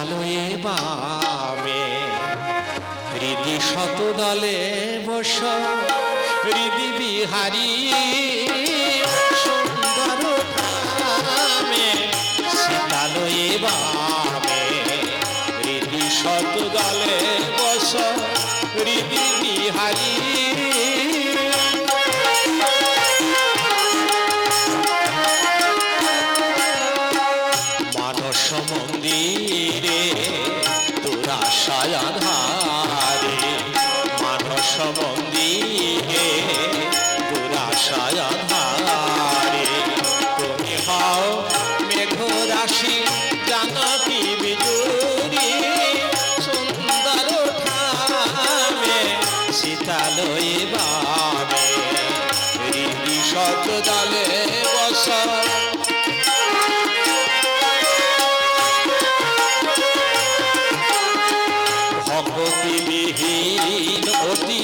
শীতালয়ে বামে? হৃদি শত দলে বস, হৃদি বিহারী, সুন্দর ধামে। শীতালয়ে বামে, হৃদি শত দলে বস, হৃদি বিহারী। রাশি জানকি বিজুরি সুন্দর ঠামে শীতালয়ে বাবে ঋষি শত দলে বসা ভগতি বিহীন অতি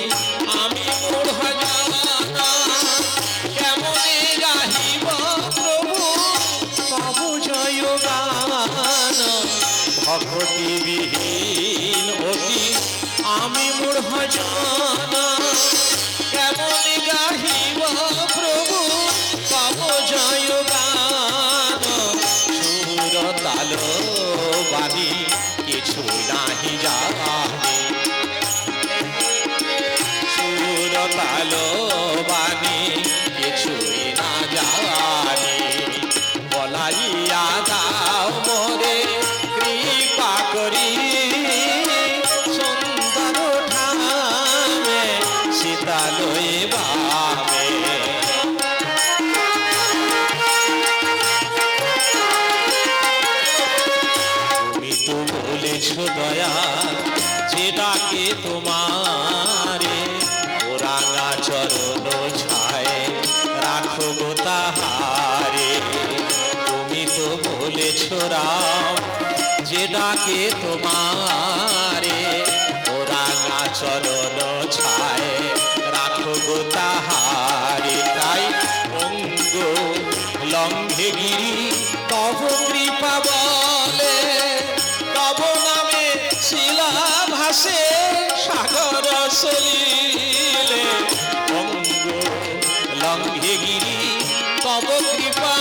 ভগতি বিহীন অতি আমি মূঢ় জানা কেমন গাহিব? যে ডাকে তোমারে? ওরাঙা চরণ ছায়, রাখো গো তাহারে। তুমি তো বলেছ রাম যে ডাকে তোমারে? ওরাঙা চরণ ছায়, রাখো গো তাহারে। তাই অঙ্গ লঙ্ঘে গিরি, তব কৃপা বলে, তব নামে শিলা ভাসে সাগর সলিলে অঙ্গ লঙ্ঘে গিরি তব কৃপা।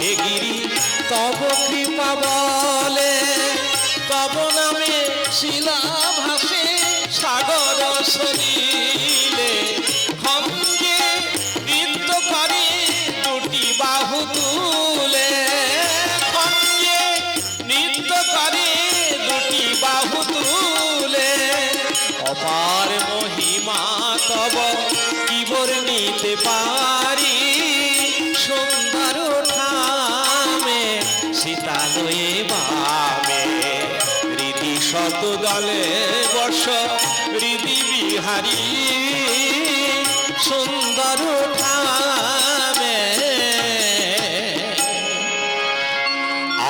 গিরি, তব কৃপা বলে। তব নামে শিলা ভাসে, সাগর সলিলে। খঙ্গে নৃত্য করে দুটি বাহু তুলে। খঙ্গে নৃত্য করে দুটি বাহু তুলে। অপার মহিমা তব কিবর নিতে পারি? বামে হৃদি শত দলে বর্ষ রীতি বিহারী। সুন্দর ঠামে